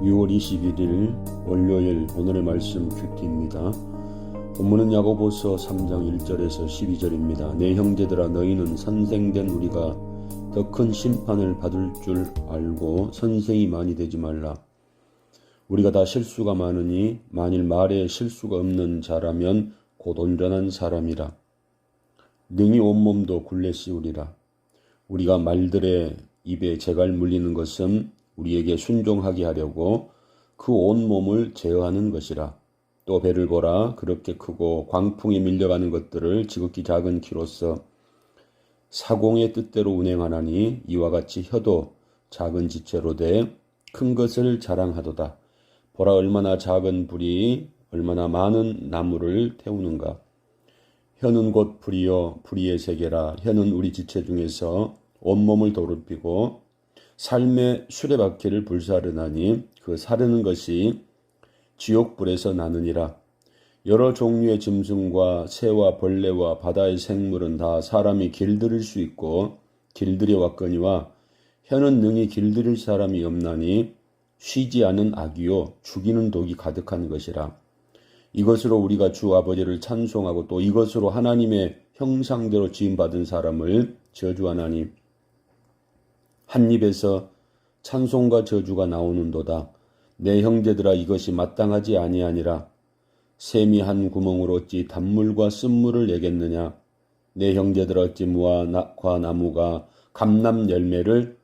6월 21일 월요일 오늘의 말씀 큐티입니다. 본문은 야고보서 3장 1절에서 12절입니다. 내 형제들아 너희는 선생된 우리가 더 큰 심판을 받을 줄 알고 선생이 많이 되지 말라. 우리가 다 실수가 많으니 만일 말에 실수가 없는 자라면 곧 온전한 사람이라. 능히 온몸도 굴레 씌우리라. 우리가 말들의 입에 재갈 물리는 것은 우리에게 순종하게 하려고 그 온몸을 제어하는 것이라. 또 배를 보라 그렇게 크고 광풍에 밀려가는 것들을 지극히 작은 키로서 사공의 뜻대로 운행하나니 이와 같이 혀도 작은 지체로 돼 큰 것을 자랑하도다. 보라 얼마나 작은 불이 얼마나 많은 나무를 태우는가. 혀는 곧 불이요 불이의 세계라. 혀는 우리 지체 중에서 온몸을 더럽히고 삶의 수레바퀴를 불사르나니 그 사르는 것이 지옥불에서 나느니라. 여러 종류의 짐승과 새와 벌레와 바다의 생물은 다 사람이 길들일 수 있고 길들여 왔거니와 혀는 능히 길들일 사람이 없나니 쉬지 않은 악이요 죽이는 독이 가득한 것이라. 이것으로 우리가 주 아버지를 찬송하고 또 이것으로 하나님의 형상대로 지음받은 사람을 저주하나니 한 입에서 찬송과 저주가 나오는도다. 내 형제들아 이것이 마땅하지 아니하니라. 샘이 한 구멍으로 어찌 단물과 쓴물을 내겠느냐. 내 형제들아 어찌 무화과 나무가 감람 열매를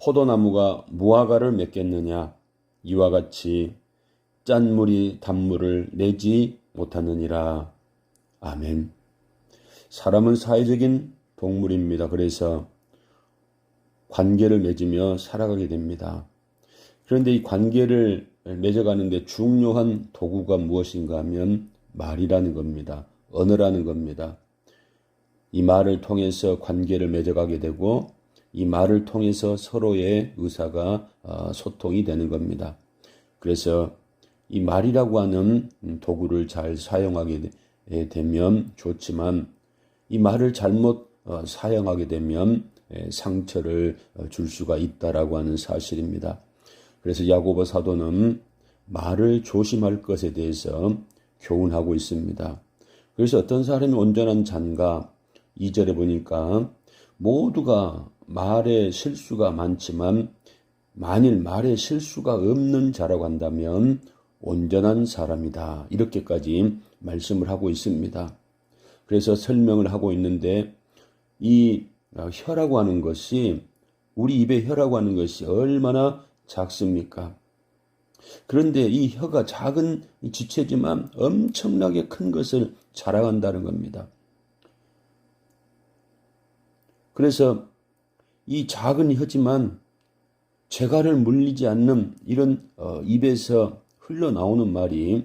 포도나무가 무화과를 맺겠느냐. 이와 같이 짠 물이 단물을 내지 못하느니라. 아멘. 사람은 사회적인 동물입니다. 그래서 관계를 맺으며 살아가게 됩니다. 그런데 이 관계를 맺어가는데 중요한 도구가 무엇인가 하면 말이라는 겁니다. 언어라는 겁니다. 이 말을 통해서 관계를 맺어가게 되고 이 말을 통해서 서로의 의사가 어, 소통이 되는 겁니다. 그래서 이 말이라고 하는 도구를 잘 사용하게 되면 좋지만 이 말을 잘못 어, 사용하게 되면 상처를 어, 줄 수가 있다라고 하는 사실입니다. 그래서 야고보 사도는 말을 조심할 것에 대해서 교훈하고 있습니다. 그래서 어떤 사람이 온전한 잔가 2절에 보니까 모두가 말에 실수가 많지만 만일 말에 실수가 없는 자라고 한다면 온전한 사람이다. 이렇게까지 말씀을 하고 있습니다. 그래서 설명을 하고 있는데 이 혀라고 하는 것이 우리 입의 혀라고 하는 것이 얼마나 작습니까? 그런데 이 혀가 작은 지체지만 엄청나게 큰 것을 자랑한다는 겁니다. 그래서 이 작은 혀지만 재갈을 물리지 않는 이런 어, 입에서 흘러나오는 말이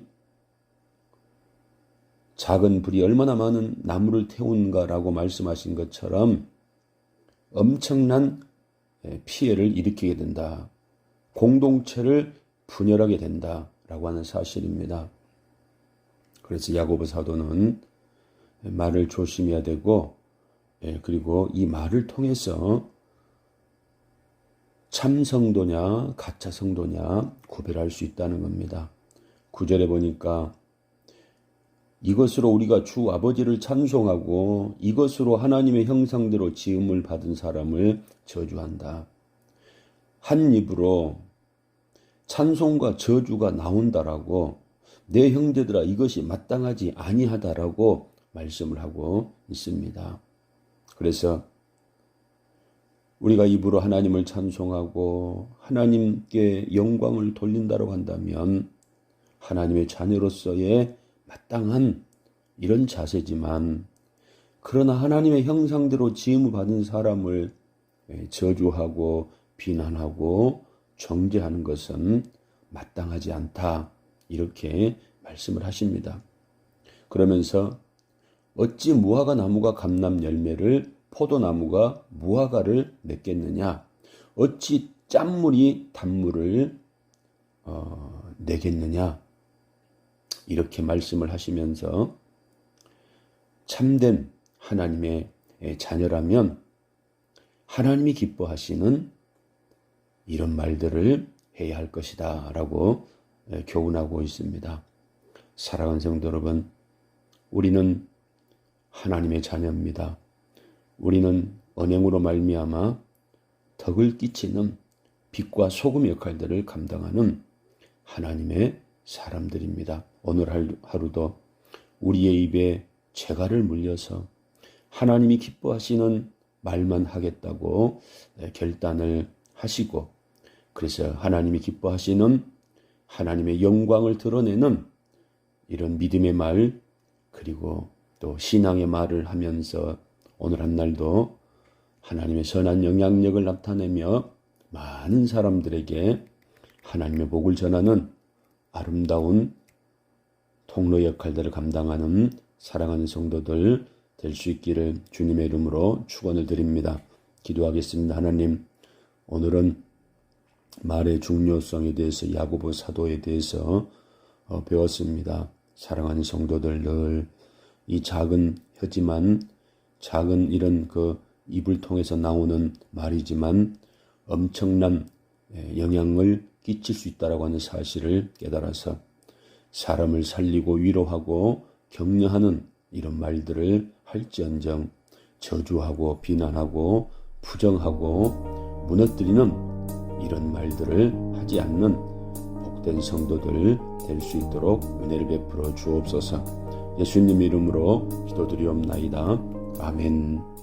작은 불이 얼마나 많은 나무를 태운가라고 말씀하신 것처럼 엄청난 피해를 일으키게 된다. 공동체를 분열하게 된다라고 하는 사실입니다. 그래서 야고보 사도는 말을 조심해야 되고 그리고 이 말을 통해서 참 성도냐 가짜 성도냐 구별할 수 있다는 겁니다. 구절에 보니까 이것으로 우리가 주 아버지를 찬송하고 이것으로 하나님의 형상대로 지음을 받은 사람을 저주한다. 한 입으로 찬송과 저주가 나온다라고 내 형제들아 이것이 마땅하지 아니하다라고 말씀을 하고 있습니다. 그래서 우리가 입으로 하나님을 찬송하고 하나님께 영광을 돌린다고 한다면 하나님의 자녀로서의 마땅한 이런 자세지만 그러나 하나님의 형상대로 지음을 받은 사람을 저주하고 비난하고 정죄하는 것은 마땅하지 않다. 이렇게 말씀을 하십니다. 그러면서 어찌 무화과 나무가 감람 열매를 포도나무가 무화과를 맺겠느냐? 어찌 짠물이 단물을 어, 내겠느냐? 이렇게 말씀을 하시면서 참된 하나님의 자녀라면 하나님이 기뻐하시는 이런 말들을 해야 할 것이다. 라고 예, 교훈하고 있습니다. 사랑하는 성도 여러분, 우리는 하나님의 자녀입니다. 우리는 언행으로 말미암아 덕을 끼치는 빛과 소금 역할들을 감당하는 하나님의 사람들입니다. 오늘 하루- 하루도 우리의 입에 재갈을 물려서 하나님이 기뻐하시는 말만 하겠다고 예, 결단을 하시고 그래서 하나님이 기뻐하시는 하나님의 영광을 드러내는 이런 믿음의 말 그리고 또 신앙의 말을 하면서 오늘 한 날도 하나님의 선한 영향력을 나타내며 많은 사람들에게 하나님의 복을 전하는 아름다운 통로 역할들을 감당하는 사랑하는 성도들 될 수 있기를 주님의 이름으로 축원을 드립니다. 기도하겠습니다. 하나님, 오늘은 말의 중요성에 대해서 야고보 사도에 대해서 어, 배웠습니다. 사랑하는 성도들 늘 이 작은 혀지만 작은 이런 그 입을 통해서 나오는 말이지만 엄청난 예, 영향을 끼칠 수 있다라고 하는 사실을 깨달아서 사람을 살리고 위로하고 격려하는 이런 말들을 할지언정 저주하고 비난하고 부정하고 무너뜨리는 이런 말들을 하지 않는 복된 성도들 될 수 있도록 은혜를 베풀어 주옵소서 예수님 이름으로 기도드리옵나이다. 아멘.